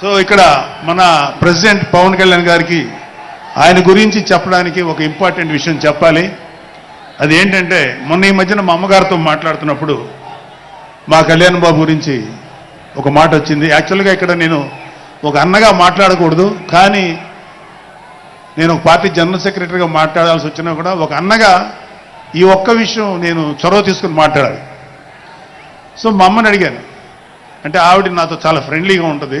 So ఇక్కడ మన president Pawan Kalyan గారికి ఆయన గురించి చెప్పడానికి ఒక ఇంపార్టెంట్ విషయం చెప్పాలి. అది ఏంటంటే మొన్న ఈ మధ్యన మా అమ్మగారితో మాట్లాడుతున్నప్పుడు మా కళ్యాణ్ బాబు గురించి ఒక మాట వచ్చింది. యాక్చువల్గా ఇక్కడ నేను ఒక అన్నగా మాట్లాడకూడదు కానీ నేను ఒక పార్టీ జనరల్ సెక్రటరీగా మాట్లాడాల్సి వచ్చినా కూడా ఒక అన్నగా ఈ ఒక్క విషయం నేను చొరవ తీసుకుని మాట్లాడాలి. సో మా అమ్మని అడిగాను. అంటే ఆవిడ నాతో చాలా ఫ్రెండ్లీగా ఉంటుంది.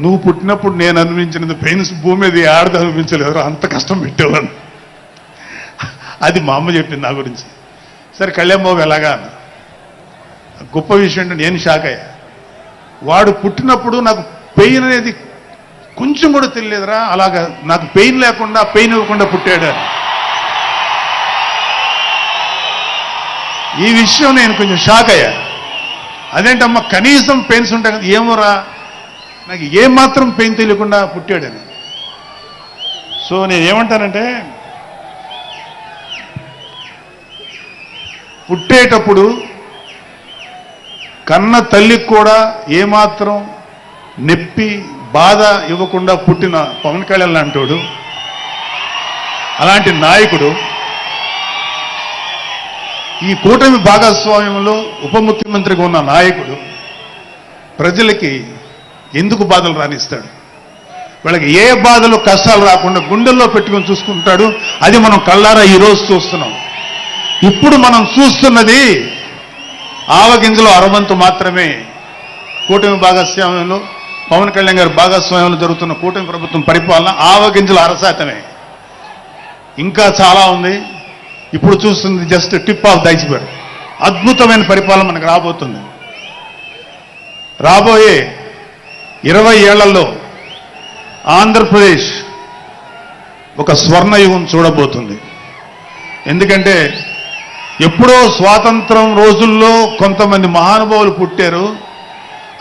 నువ్వు పుట్టినప్పుడు నేను అనుభవించినది పెయిన్స్ భూమి మీద ఆడది అనుభవించలేదు అంత కష్టం పెట్టేవాడు అది మా అమ్మ చెప్పింది నా గురించి. సరే కళ్యాణ్ బాబు ఎలాగా అన్న. గొప్ప విషయం అంటే నేను షాక్ అయ్యా. వాడు పుట్టినప్పుడు నాకు పెయిన్ అనేది కొంచెం కూడా తెలియదురా అలాగా నాకు పెయిన్ లేకుండా పెయిన్ ఇవ్వకుండా పుట్టాడు ఈ విషయం నేను కొంచెం షాక్ అయ్యా. అదేంటమ్మా కనీసం పెయిన్స్ ఉంటాయి కదా ఏమోరా. నాకు ఏమాత్రం పెయిన్ తెలియకుండా పుట్టాడని. సో నేను ఏమంటానంటే పుట్టేటప్పుడు కన్న తల్లికి కూడా ఏమాత్రం నొప్పి బాధ ఇవ్వకుండా పుట్టిన పవన్ కళ్యాణ్ లాంటోడు అలాంటి నాయకుడు ఈ కూటమి భాగస్వామ్యంలో ఉప ముఖ్యమంత్రిగా ఉన్న నాయకుడు ప్రజలకి ఎందుకు బాధలు రానిస్తాడు? వాళ్ళకి ఏ బాధలు కష్టాలు రాకుండా గుండెల్లో పెట్టుకొని చూసుకుంటాడు? అది మనం కళ్ళారా ఈరోజు చూస్తున్నాం. ఇప్పుడు మనం చూస్తున్నది ఆవగింజలో అరవంతు మాత్రమే. కూటమి భాగస్వామ్యంలో పవన్ కళ్యాణ్ గారి భాగస్వామ్యంలో జరుగుతున్న కూటమి ప్రభుత్వం పరిపాలన ఆవగింజల అరశాతమే. ఇంకా చాలా ఉంది. ఇప్పుడు చూస్తుంది జస్ట్ టిప్ ఆఫ్ దైస్బర్గ్ అద్భుతమైన పరిపాలన మనకు రాబోతుంది. రాబోయే ఇరవై ఏళ్ళలో ఆంధ్రప్రదేశ్ ఒక స్వర్ణయుగం చూడబోతుంది. ఎందుకంటే ఎప్పుడో స్వాతంత్రం రోజుల్లో కొంతమంది మహానుభావులు పుట్టారు.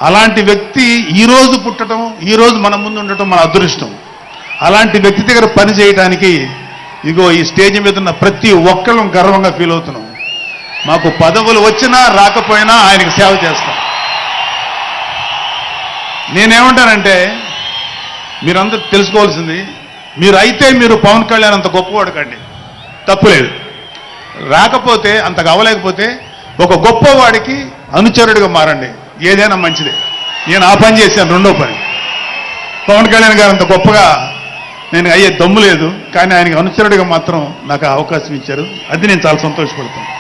అలాంటి వ్యక్తి ఈరోజు పుట్టడం ఈరోజు మన ముందు ఉండటం మన అదృష్టం. అలాంటి వ్యక్తి దగ్గర పని చేయడానికి ఇగో ఈ స్టేజ్ మీద ఉన్న ప్రతి ఒక్కళ్ళం గర్వంగా ఫీల్ అవుతున్నాం. మాకు పదవులు వచ్చినా రాకపోయినా ఆయనకు సేవ చేస్తాం. నేనేమంటానంటే మీరందరూ తెలుసుకోవాల్సింది మీరు అయితే మీరు పవన్ కళ్యాణ్ అంత గొప్పవాడు కండి. తప్పులేదు. రాకపోతే అంత అవ్వలేకపోతే ఒక గొప్పవాడికి అనుచరుడిగా మారండి. ఏదైనా మంచిదే. నేను ఆ పని చేశాను రెండో పని. పవన్ కళ్యాణ్ గారు అంత గొప్పగా నేను అయ్యే దమ్ము లేదు కానీ ఆయనకి అనుచరుడిగా మాత్రం నాకు అవకాశం ఇచ్చారు. అది నేను చాలా సంతోషపడుతాను.